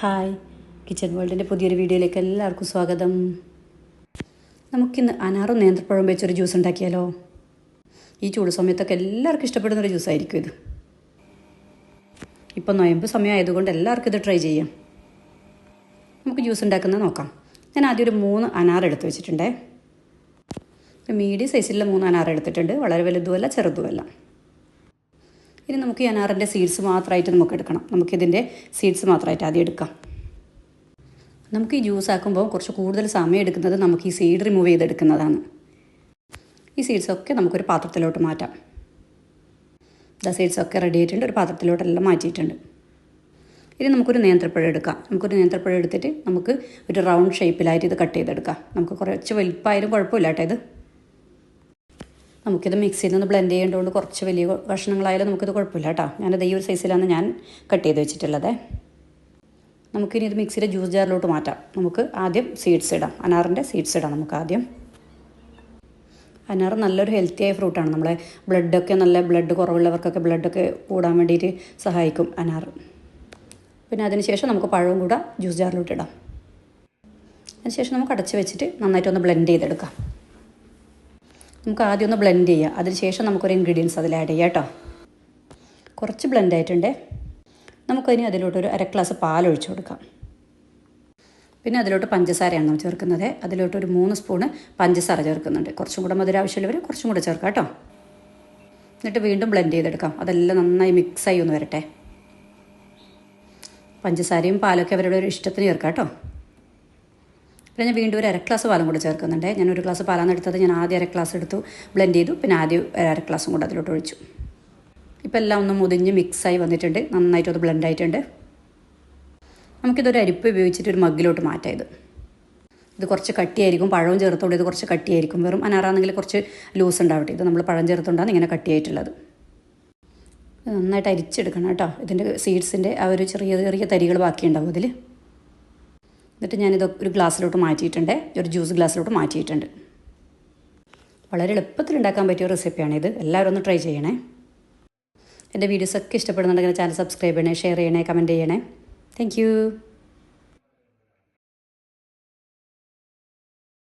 Hi. Kitchen വേൾഡിന്റെ പുതിയൊരു വീഡിയോയിലേക്ക് എല്ലാവർക്കും സ്വാഗതം. നമുക്കിന്ന് അനാറും നേന്ത്രപ്പഴം വെച്ചൊരു ജ്യൂസ് ഉണ്ടാക്കിയാലോ? ഈ ചൂട് സമയത്തൊക്കെ എല്ലാവർക്കും ഇഷ്ടപ്പെടുന്ന ഇഷ്ടപ്പെടുന്നൊരു ജ്യൂസായിരിക്കും ഇത്. ഇപ്പം നൊയമ്പ് സമയമായതുകൊണ്ട് എല്ലാവർക്കും ഇത് ട്രൈ ചെയ്യാം. നമുക്ക് ജ്യൂസ് ഉണ്ടാക്കുന്നത് നോക്കാം. ഞാൻ ആദ്യം ഒരു മൂന്ന് അനാർ എടുത്ത് വെച്ചിട്ടുണ്ടേ. ഒരു മീഡിയം സൈസിലുള്ള മൂന്ന് അനാർ എടുത്തിട്ടുണ്ട്. വളരെ വലുതുമല്ല ചെറുതുമല്ല. ഇനി നമുക്ക് ഈ അനാറിന്റെ സീഡ്സ് മാത്രമായിട്ട് നമുക്ക് എടുക്കണം. നമുക്കിതിന്റെ സീഡ്സ് മാത്രമായിട്ട് ആദ്യം എടുക്കാം. നമുക്ക് ഈ ജ്യൂസ് ആക്കുമ്പോൾ കുറച്ച് കൂടുതൽ സമയം എടുക്കുന്നത് നമുക്ക് ഈ സീഡ് റിമൂവ് ചെയ്തെടുക്കുന്നതാണ്. ഈ സീഡ്സൊക്കെ നമുക്കൊരു പാത്രത്തിലോട്ട് മാറ്റാം. ദ സീഡ്സൊക്കെ റെഡി ആയിട്ടുണ്ട്. ഒരു പാത്രത്തിലോട്ടെല്ലാം മാറ്റിയിട്ടുണ്ട്. ഇനി നമുക്കൊരു നേന്ത്രപ്പഴം എടുക്കാം. നമുക്കൊരു നേന്ത്രപ്പഴം എടുത്തിട്ട് നമുക്ക് ഒരു റൗണ്ട് ഷേപ്പിലായിട്ട് ഇത് കട്ട് ചെയ്തെടുക്കാം. നമുക്ക് കുറച്ച് വലിപ്പമായാലും കുഴപ്പമില്ല കേട്ടോ ഇത്. നമുക്കിത് മിക്സിയിൽ നിന്ന് ബ്ലെൻഡ് ചെയ്യേണ്ടതുകൊണ്ട് കുറച്ച് വലിയ കഷ്ണങ്ങളായാലും നമുക്കിത് കുഴപ്പമില്ല കേട്ടോ ഞാനത് ഈ ഒരു സൈസിലാണ് ഞാൻ കട്ട് ചെയ്ത് വെച്ചിട്ടുള്ളത്. നമുക്കിനി ഇത് മിക്സിയുടെ ജ്യൂസ് ജാറിലോട്ട് മാറ്റാം. നമുക്ക് ആദ്യം സീഡ്സ് ഇടാം. അനാറിന്റെ സീഡ്സ് ഇടാം നമുക്ക് ആദ്യം. അനാർ നല്ലൊരു ഹെൽത്തി ആയ ഫ്രൂട്ടാണ് നമ്മളെ ബ്ലഡൊക്കെ നല്ല ബ്ലഡ് കുറവുള്ളവർക്കൊക്കെ ബ്ലഡൊക്കെ കൂടാൻ വേണ്ടിയിട്ട് സഹായിക്കും അനാർ. പിന്നെ അതിനുശേഷം നമുക്ക് പഴവും കൂടെ ജ്യൂസ് ജാറിലോട്ട് ഇടാം. അതിനുശേഷം നമുക്ക് അടച്ച് വെച്ചിട്ട് നന്നായിട്ടൊന്ന് ബ്ലെൻഡ് ചെയ്തെടുക്കാം. നമുക്ക് ആദ്യം ഒന്ന് ബ്ലെൻഡ് ചെയ്യാം. അതിനുശേഷം നമുക്കൊരു ഇൻഗ്രീഡിയൻസ് അതിൽ ആഡ് ചെയ്യാം കേട്ടോ. കുറച്ച് ബ്ലെൻഡ് ആയിട്ടുണ്ട്. നമുക്കതിന് അതിലോട്ടൊരു അര ഗ്ലാസ് പാൽ ഒഴിച്ചു കൊടുക്കാം. പിന്നെ അതിലോട്ട് പഞ്ചസാരയാണ് നമ്മൾ ചേർക്കുന്നത്. അതിലോട്ട് ഒരു മൂന്ന് സ്പൂണ് പഞ്ചസാര ചേർക്കുന്നുണ്ട്. കുറച്ചും കൂടെ മധുര ആവശ്യമുള്ളവർ കുറച്ചും കൂടെ ചേർക്കാം കേട്ടോ. എന്നിട്ട് വീണ്ടും ബ്ലെൻഡ് ചെയ്തെടുക്കാം. അതെല്ലാം നന്നായി മിക്സായി ഒന്ന് വരട്ടെ. പഞ്ചസാരയും പാലൊക്കെ അവരുടെ ഒരു ഇഷ്ടത്തിന് ചേർക്കാം കേട്ടോ. പിന്നെ ഞാൻ വീണ്ടും ഒരു അര ഗ്ലാസ് പാലും കൂടെ ചേർക്കുന്നുണ്ട്. ഞാൻ ഒരു ഗ്ലാസ് പാലാണ് എടുത്തത് ഞാൻ ആദ്യം അര ഗ്ലാസ് എടുത്തു ബ്ലെൻഡ് ചെയ്തു പിന്നെ ആദ്യം അര ഗ്ലാസും കൂടെ അതിലോട്ട് ഒഴിച്ചു. ഇപ്പം എല്ലാം ഒന്ന് മുതിഞ്ഞ് മിക്സായി വന്നിട്ടുണ്ട്. നന്നായിട്ട് അത് ബ്ലെൻഡ് ആയിട്ടുണ്ട്. നമുക്കിതൊരു അരിപ്പ് ഉപയോഗിച്ചിട്ട് ഒരു മഗ്ഗിലോട്ട് മാറ്റാം ഇത്. കുറച്ച് കട്ടിയായിരിക്കും പഴവും ചേർത്തോണ്ട് ഇത് കുറച്ച് കട്ടിയായിരിക്കും. വെറും അനാറാണെങ്കിൽ കുറച്ച് ലൂസ് ഉണ്ടാവട്ടെ. ഇത് നമ്മൾ പഴം ചേർത്തോണ്ടാണ് ഇങ്ങനെ കട്ടിയായിട്ടുള്ളത്. നന്നായിട്ട് അരിച്ചെടുക്കണം കേട്ടോ. ഇതിന്റെ സീഡ്സിന്റെ ആ ഒരു ചെറിയ ചെറിയ തരികൾ ബാക്കിയുണ്ടാവും അതിൽ എന്നിട്ട് ഞാനിത് ഒരു ഗ്ലാസ്സിലോട്ട് മാറ്റിയിട്ടുണ്ട്. ഒരു ജ്യൂസ് ഗ്ലാസ്സിലോട്ട് മാറ്റിയിട്ടുണ്ട്. വളരെ എളുപ്പത്തിൽ ഉണ്ടാക്കാൻ പറ്റിയ റെസിപ്പിയാണിത് എല്ലാവരും ഒന്ന് ട്രൈ ചെയ്യണേ. എന്റെ വീഡിയോസൊക്കെ ഇഷ്ടപ്പെടുന്നുണ്ടെങ്കിൽ ചാനൽ സബ്സ്ക്രൈബ് ചെയ്യണേ ഷെയർ ചെയ്യണേ കമന്റ് ചെയ്യണേ. താങ്ക്